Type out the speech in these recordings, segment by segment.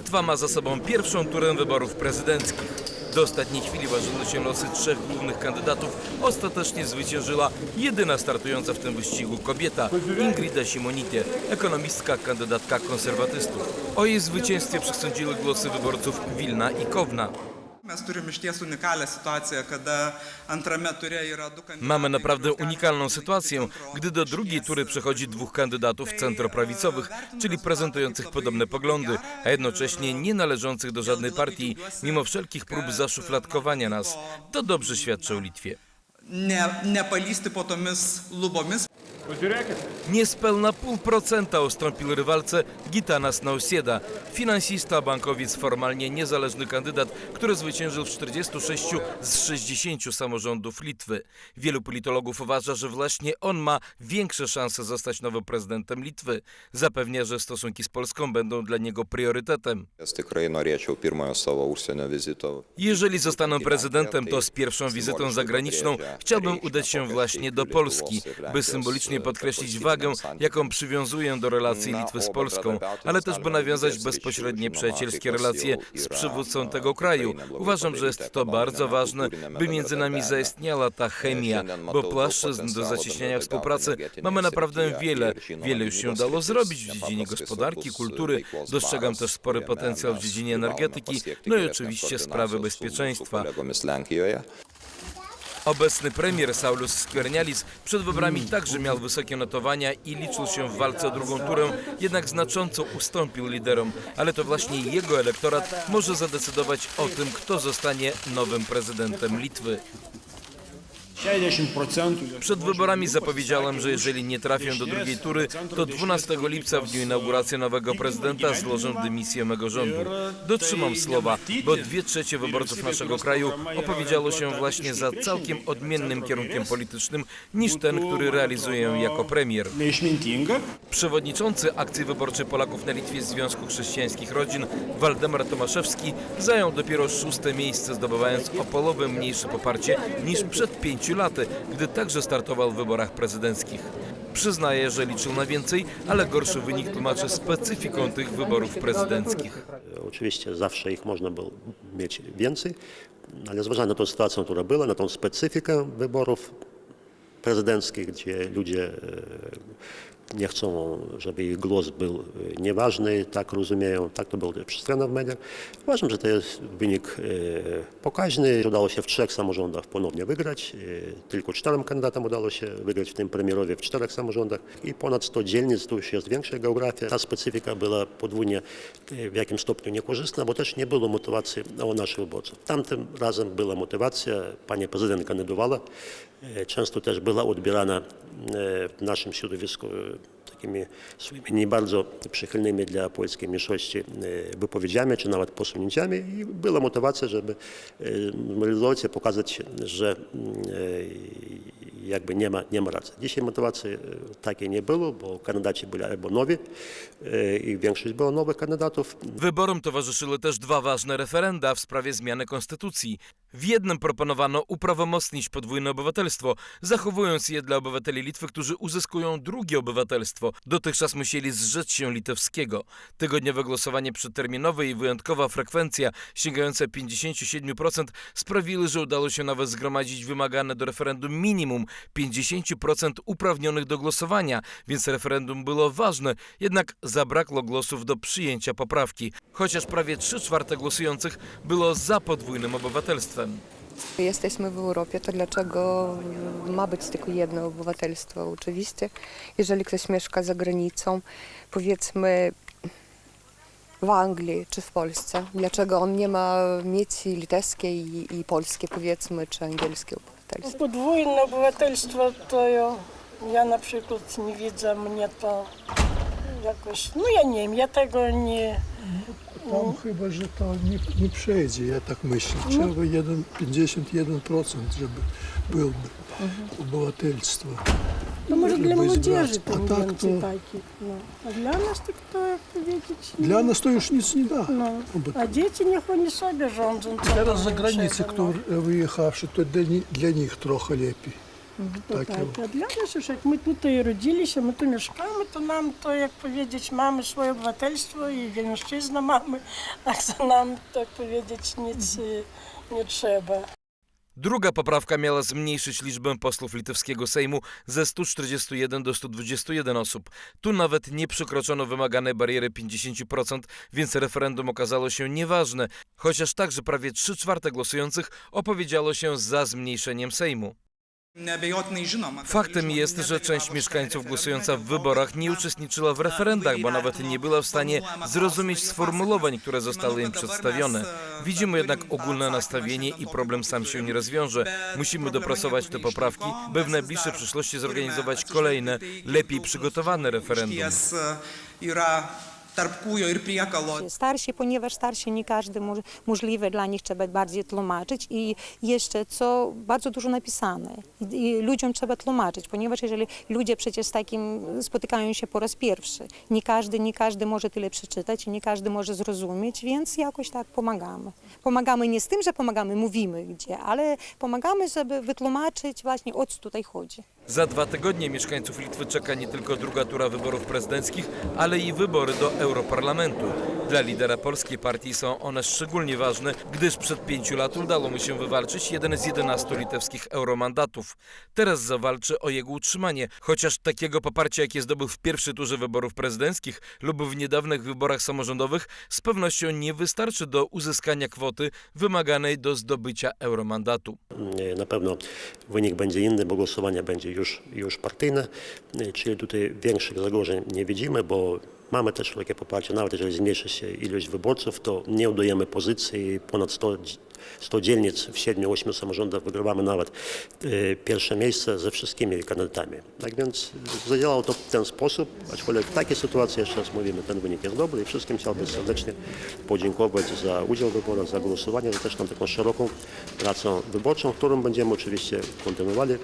Litwa ma za sobą pierwszą turę wyborów prezydenckich. Do ostatniej chwili ważyły się losy trzech głównych kandydatów. Ostatecznie zwyciężyła jedyna startująca w tym wyścigu kobieta, Ingrida Simonite, ekonomistka, kandydatka konserwatystów. O jej zwycięstwie przesądziły głosy wyborców Wilna i Kowna. Mamy naprawdę unikalną sytuację, gdy do drugiej tury przechodzi dwóch kandydatów centroprawicowych, czyli prezentujących podobne poglądy, a jednocześnie nie należących do żadnej partii, mimo wszelkich prób zaszufladkowania nas. To dobrze świadczy o Litwie. Ne, nepalysti po tomis lubomis. Niespełna pół procenta ustąpił rywalce Gitanas Nausėda, finansista, bankowiec, formalnie niezależny kandydat, który zwyciężył w 46 z 60 samorządów Litwy. Wielu politologów uważa, że właśnie on ma większe szanse zostać nowym prezydentem Litwy. Zapewnia, że stosunki z Polską będą dla niego priorytetem. Jeżeli zostanę prezydentem, to z pierwszą wizytą zagraniczną chciałbym udać się właśnie do Polski, by symbolicznie podkreślić wagę, jaką przywiązuję do relacji Litwy z Polską, ale też by nawiązać bezpośrednie przyjacielskie relacje z przywódcą tego kraju. Uważam, że jest to bardzo ważne, by między nami zaistniała ta chemia, bo płaszczyzn do zacieśniania współpracy mamy naprawdę wiele. Wiele już się udało zrobić w dziedzinie gospodarki, kultury. Dostrzegam też spory potencjał w dziedzinie energetyki, no i oczywiście sprawy bezpieczeństwa. Obecny premier Saulius Skwernialis przed wyborami także miał wysokie notowania i liczył się w walce o drugą turę, jednak znacząco ustąpił liderom. Ale to właśnie jego elektorat może zadecydować o tym, kto zostanie nowym prezydentem Litwy. 60% Przed wyborami zapowiedziałem, że jeżeli nie trafię do drugiej tury, to 12 lipca w dniu inauguracji nowego prezydenta złożę dymisję mego rządu. Dotrzymam słowa, bo dwie trzecie wyborców naszego kraju opowiedziało się właśnie za całkiem odmiennym kierunkiem politycznym niż ten, który realizuję jako premier. Przewodniczący akcji wyborczej Polaków na Litwie Związku Chrześcijańskich Rodzin Waldemar Tomaszewski zajął dopiero szóste miejsce, zdobywając o połowę mniejsze poparcie niż przed pięciu laty, gdy także startował w wyborach prezydenckich. Przyznaje, że liczył na więcej, ale gorszy wynik tłumaczy specyfiką tych wyborów prezydenckich. Oczywiście zawsze ich można było mieć więcej, ale zważając na tą sytuację, która była, na tą specyfikę wyborów prezydenckich, gdzie ludzie e, nie chcą, żeby ich głos był e, nieważny, tak rozumieją, tak to było przedstawione w mediach. Uważam, że to jest wynik e, pokaźny. Udało się w trzech samorządach ponownie wygrać. E, Tylko czterem kandydatom udało się wygrać, w tym premierowie w czterech samorządach i ponad 100 dzielnic, tu już jest większa geografia. Ta specyfika była podwójnie w jakim stopniu niekorzystna, bo też nie było motywacji u naszych wyborców. Tamtym razem była motywacja, pani prezydent kandydowała, często też była odbierana w naszym środowisku e, takimi swoimi nie bardzo przychylnymi dla polskiej mniejszości e, wypowiedziami, czy nawet posunięciami i była motywacja, żeby e, realizować, pokazać, że mm, jakby nie ma, nie ma racji. Dzisiaj motywacji takiej nie było, bo kandydaci byli albo nowi i większość było nowych kandydatów, Wyborom towarzyszyły też dwa ważne referenda w sprawie zmiany konstytucji. W jednym proponowano uprawomocnić podwójne obywatelstwo, zachowując je dla obywateli Litwy, którzy uzyskują drugie obywatelstwo. Dotychczas musieli zrzec się litewskiego. Tygodniowe głosowanie przedterminowe i wyjątkowa frekwencja sięgająca 57% sprawiły, że udało się nawet zgromadzić wymagane do referendum minimum 50% uprawnionych do głosowania, więc referendum było ważne, jednak zabrakło głosów do przyjęcia poprawki, chociaż prawie 3 czwarte głosujących było za podwójnym obywatelstwem. Jesteśmy w Europie, to dlaczego ma być tylko jedno obywatelstwo? Oczywiście, jeżeli ktoś mieszka za granicą, powiedzmy w Anglii czy w Polsce, dlaczego on nie ma mieć i litewskie i, i polskie, powiedzmy, czy angielskie obywatelstwo? Podwójne obywatelstwo to ja, ja na przykład nie widzę, mnie to jakoś, no ja nie wiem, ja tego nie, Там chyba, że to nie, nie przejdzie, ja tak myślę. Trzeba jeden, 51%, żeby byłby obywatelstwo. No może для Żeby молодежи избраться. там А так то- ленте такі. Ну. А для нас так то, як ти видиш, ні. Для nas to już nic nie da. Ну. Oby- А діти ніхто не собі жонжен. Teraz za granicę, kto wyjechawszy, to dla, ni- dla nich trochę lepiej. To Takie tak, a dla nas już jak my tutaj rodziliśmy, my tu mieszkamy, to nam to, jak powiedzieć, mamy swoje obywatelstwo i wielmężczyzna mamy, a za nam, tak powiedzieć, nic y, nie trzeba. Druga poprawka miała zmniejszyć liczbę posłów litewskiego Sejmu ze 141 do 121 osób. Tu nawet nie przekroczono wymaganej bariery 50%, więc referendum okazało się nieważne, chociaż także prawie 3 czwarte głosujących opowiedziało się za zmniejszeniem Sejmu. Faktem jest, że część mieszkańców głosująca w wyborach nie uczestniczyła w referendach, bo nawet nie była w stanie zrozumieć sformułowań, które zostały im przedstawione. Widzimy jednak ogólne nastawienie i problem sam się nie rozwiąże. Musimy dopracować te poprawki, by w najbliższej przyszłości zorganizować kolejne, lepiej przygotowane referendum. Tarp kūjo ir priekalo. Starsi, ponieważ starsi nie każdy może, możliwe dla nich trzeba bardziej tłumaczyć i jeszcze co bardzo dużo napisane I, i ludziom trzeba tłumaczyć, ponieważ jeżeli ludzie przecież z takim spotykają się po raz pierwszy, nie każdy, nie każdy może tyle przeczytać i nie każdy może zrozumieć, więc jakoś tak pomagamy. Pomagamy nie z tym, że pomagamy, mówimy gdzie, ale pomagamy, żeby wytłumaczyć właśnie o co tutaj chodzi. Za dwa tygodnie mieszkańców Litwy czeka nie tylko druga tura wyborów prezydenckich, ale i wybory do Europarlamentu. Dla lidera polskiej partii są one szczególnie ważne, gdyż przed pięciu lat udało mu się wywalczyć jeden z 11 litewskich euromandatów. Teraz zawalczy o jego utrzymanie, chociaż takiego poparcia, jakie zdobył w pierwszej turze wyborów prezydenckich lub w niedawnych wyborach samorządowych, z pewnością nie wystarczy do uzyskania kwoty wymaganej do zdobycia euromandatu. Na pewno wynik będzie inny, bo głosowanie będzie już, już partyjne, czyli tutaj większych zagrożeń nie widzimy, bo mamy też takie poparcie, nawet jeżeli zmniejszy się ilość wyborców, to nie udajemy pozycji ponad 100, 100 dzielnic w 7-8 samorządach wygrywamy nawet e, pierwsze miejsce ze wszystkimi kandydatami. Tak więc zadziałało to w ten sposób, aczkolwiek w takiej sytuacji, jeszcze raz mówimy, ten wynik jest dobry i wszystkim chciałbym serdecznie podziękować za udział w wyborach, za głosowanie, za też tam taką szeroką pracę wyborczą, którą będziemy oczywiście kontynuowali.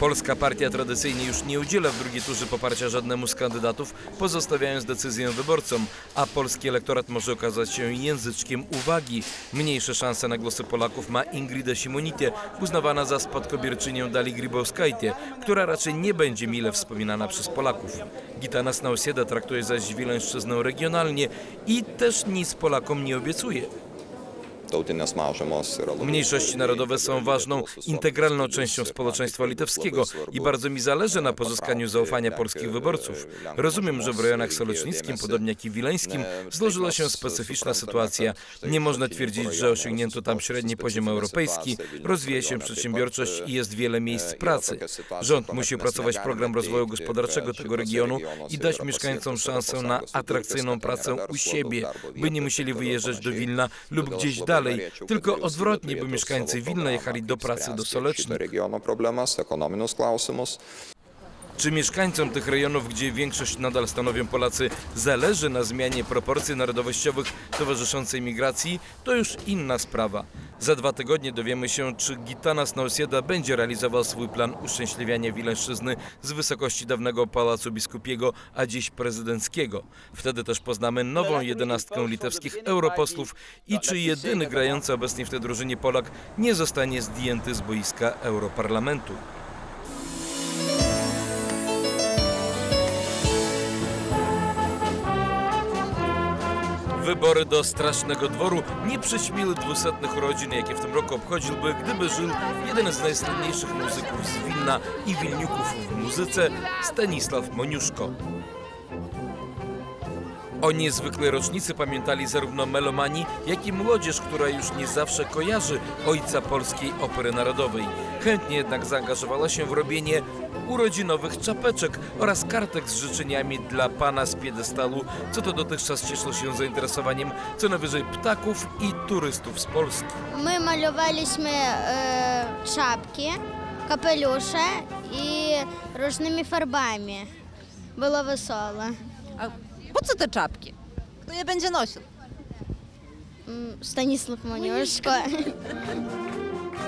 Polska partia tradycyjnie już nie udziela w drugiej turze poparcia żadnemu z kandydatów, pozostawiając decyzję wyborcom, a polski elektorat może okazać się języczkiem uwagi. Mniejsze szanse na głosy Polaków ma Ingrida Simonitie, uznawana za spadkobierczynię Dali Grybauskajtie, która raczej nie będzie mile wspominana przez Polaków. Gitanas Nausėda traktuje zaś Wileńszczyznę regionalnie i też nic Polakom nie obiecuje. Tautinės mažumos yra labai Mniejszości narodowe są ważną, integralną częścią społeczeństwa litewskiego i bardzo mi zależy na pozyskaniu zaufania polskich wyborców. Rozumiem, że w rejonach solecznickim, podobnie jak i wileńskim, złożyła się specyficzna sytuacja. Nie można twierdzić, że osiągnięto tam średni poziom europejski, rozwija się przedsiębiorczość i jest wiele miejsc pracy. Rząd musi opracować program rozwoju gospodarczego tego regionu i dać mieszkańcom szansę na atrakcyjną pracę u siebie, by nie musieli wyjeżdżać do Wilna lub gdzieś dalej, tylko odwrotnie, by mieszkańcy Wilna jechali do pracy do Solecznik. regiono problemas, ekonominius klausimus. Czy mieszkańcom tych rejonów, gdzie większość nadal stanowią Polacy, zależy na zmianie proporcji narodowościowych towarzyszącej migracji, to już inna sprawa. Za dwa tygodnie dowiemy się, czy Gitanas Nausėda będzie realizował swój plan uszczęśliwiania Wileńszczyzny z wysokości dawnego Pałacu Biskupiego, a dziś prezydenckiego. Wtedy też poznamy nową jedenastkę litewskich europosłów i czy jedyny grający obecnie w tej drużynie Polak nie zostanie zdjęty z boiska Europarlamentu. Wybory do Strasznego Dworu nie przyćmiły dwusetnych urodzin, jakie w tym roku obchodziłby, gdyby żył jeden z najsłynniejszych muzyków z Wilna i Wilniuków w muzyce, Stanisław Moniuszko. O niezwykłej rocznicy pamiętali zarówno melomani, jak i młodzież, która już nie zawsze kojarzy ojca polskiej opery narodowej. Chętnie jednak zaangażowała się w robienie urodzinowych czapeczek oraz kartek z życzeniami dla pana z piedestalu, co to dotychczas cieszyło się zainteresowaniem co najwyżej ptaków i turystów z Polski. My malowaliśmy e, szapki, kapelusze i różnymi farbami. Było wesoło. Po co te czapki? Kto je będzie nosił? Mm, Stanisław Moniuszko.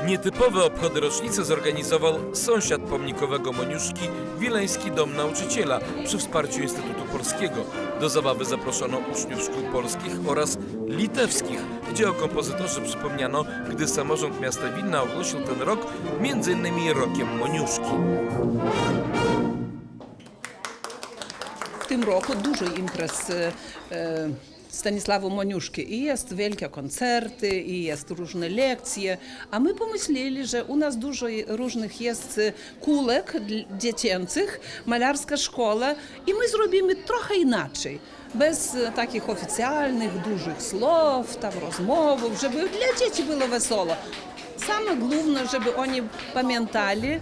Nietypowe obchody rocznicy zorganizował sąsiad pomnikowego Moniuszki, Wileński Dom Nauczyciela przy wsparciu Instytutu Polskiego. Do zabawy zaproszono uczniów szkół polskich oraz litewskich, gdzie o kompozytorze przypomniano, gdy samorząd miasta Wilna ogłosił ten rok m.in. rokiem Moniuszki. W tym roku dużo imprez e, e, Stanisława Moniuszki. I jest wielkie koncerty, i jest różne lekcje. A my pomyśleli, że u nas dużo różnych jest e, kulek dl- dziecięcych, malarska szkoła i my zrobimy trochę inaczej. Bez e, takich oficjalnych, dużych słów, tam rozmów, żeby dla dzieci było wesoło. Same główne, żeby oni pamiętali,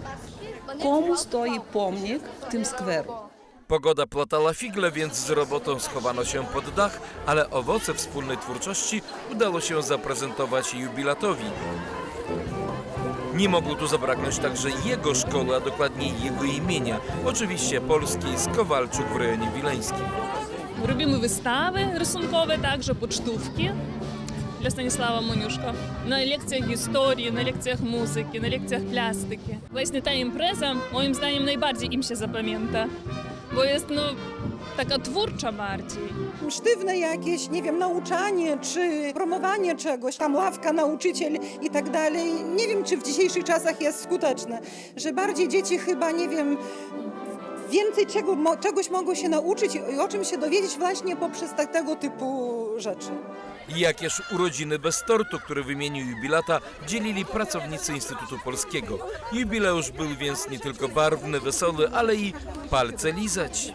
komu stoi pomnik w tym skweru. Pogoda platała figle, więc z robotą schowano się pod dach, ale owoce wspólnej twórczości udało się zaprezentować jubilatowi. Nie mogło tu zabraknąć także jego szkoły, a dokładniej jego imienia, oczywiście polskiej z Kowalczuk w rejonie wileńskim. Robimy wystawy rysunkowe, także pocztówki dla Stanisława Moniuszka. Na lekcjach historii, na lekcjach muzyki, na lekcjach plastyki. Właśnie ta impreza moim zdaniem najbardziej im się zapamięta bo jest no, taka twórcza bardziej. Sztywne jakieś, nie wiem, nauczanie czy promowanie czegoś, tam ławka, nauczyciel i tak dalej. Nie wiem, czy w dzisiejszych czasach jest skuteczne, że bardziej dzieci chyba, nie wiem, więcej czego, mo, czegoś mogą się nauczyć i o czym się dowiedzieć właśnie poprzez tak, tego typu rzeczy. Jakież urodziny bez tortu, który w imieniu jubilata dzielili pracownicy Instytutu Polskiego. Jubileusz był więc nie tylko barwny, wesoły, ale i palce lizać.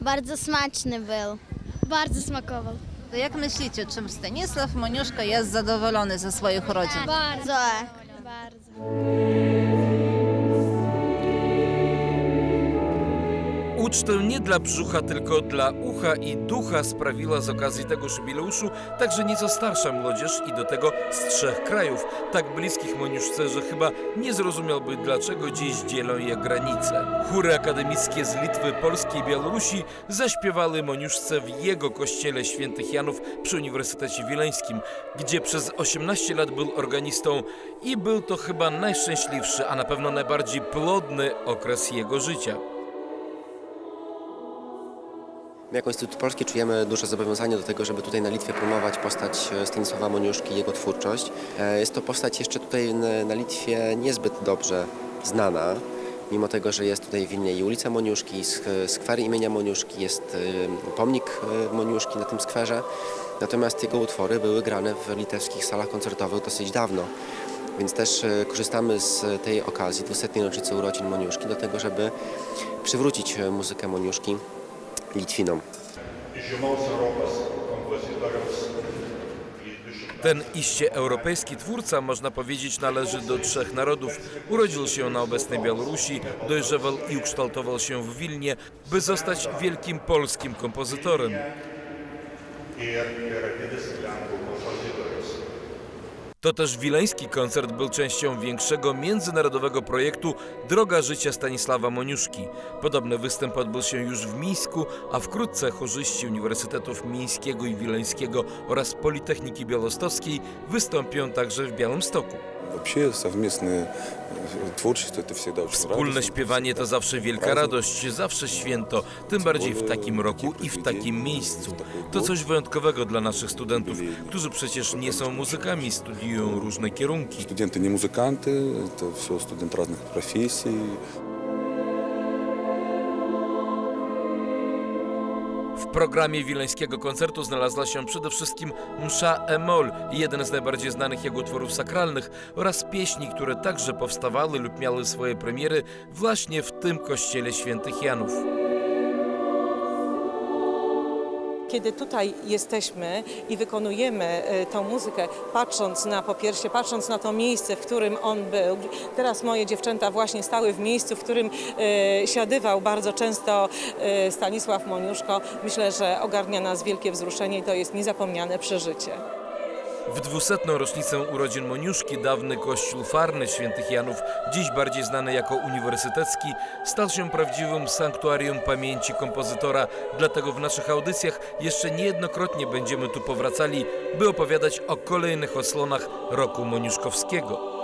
Bardzo smaczny był. Bardzo smakował. Jak myślicie, czym Stanisław Moniuszka jest zadowolony ze swoich urodzin? Bardzo. Bardzo. Ucztę nie dla brzucha, tylko dla ucha i ducha sprawiła z okazji tego jubileuszu także nieco starsza młodzież i do tego z trzech krajów, tak bliskich Moniuszce, że chyba nie zrozumiałby dlaczego dziś dzielą je granice. Chóry akademickie z Litwy, Polski i Białorusi zaśpiewały Moniuszce w jego kościele świętych Janów przy Uniwersytecie Wileńskim, gdzie przez 18 lat był organistą i był to chyba najszczęśliwszy, a na pewno najbardziej plodny okres jego życia. Jako Instytut Polski czujemy duże zobowiązanie do tego, żeby tutaj na Litwie promować postać e, Stanisława Moniuszki i jego twórczość. E, Jest to postać jeszcze tutaj na Litwie niezbyt dobrze znana, mimo tego, że jest tutaj w Wilnie i ulica Moniuszki, skwer imienia Moniuszki, jest e, pomnik Moniuszki na tym skwerze. Natomiast jego utwory były grane w litewskich salach koncertowych dosyć dawno. Więc też korzystamy z tej okazji, 200. rocznicy urodzin Moniuszki, do tego, żeby przywrócić muzykę Moniuszki Litwinom. Ten iście europejski twórca, można powiedzieć, należy do trzech narodów. Urodził się na obecnej Białorusi, dojrzewał i ukształtował się w Wilnie, by zostać wielkim polskim kompozytorem. To też wileński koncert był częścią większego międzynarodowego projektu Droga Życia Stanisława Moniuszki. Podobny występ odbył się już w Mińsku, a wkrótce chorzyści Uniwersytetów Mińskiego i Wileńskiego oraz Politechniki Białostockiej wystąpią także w Białymstoku. Вообще совместное творчество это всегда очень Wspólne śpiewanie to zawsze wielka radość, zawsze święto, tym bardziej w takim roku i w takim miejscu. To coś wyjątkowego dla naszych studentów, którzy przecież nie są muzykami, studiują różne kierunki. Студенты не музыканты, это все студенты разных профессий. Programie wileńskiego koncertu znalazła się przede wszystkim msza Emol, jeden z najbardziej znanych jego utworów sakralnych oraz pieśni, które także powstawały lub miały swoje premiery właśnie w tym kościele świętych Janów. Kiedy tutaj jesteśmy i wykonujemy e, tą muzykę, patrząc na po pierwsze, patrząc na to miejsce, w którym on był. Teraz moje dziewczęta właśnie stały w miejscu, w którym e, siadywał bardzo często e, Stanisław Moniuszko. Myślę, że ogarnia nas wielkie wzruszenie i to jest niezapomniane przeżycie. W dwusetną rocznicę urodzin Moniuszki dawny kościół farny świętych Janów, dziś bardziej znany jako uniwersytecki, stał się prawdziwym sanktuarium pamięci kompozytora. Dlatego w naszych audycjach jeszcze niejednokrotnie będziemy tu powracali, by opowiadać o kolejnych odsłonach roku moniuszkowskiego.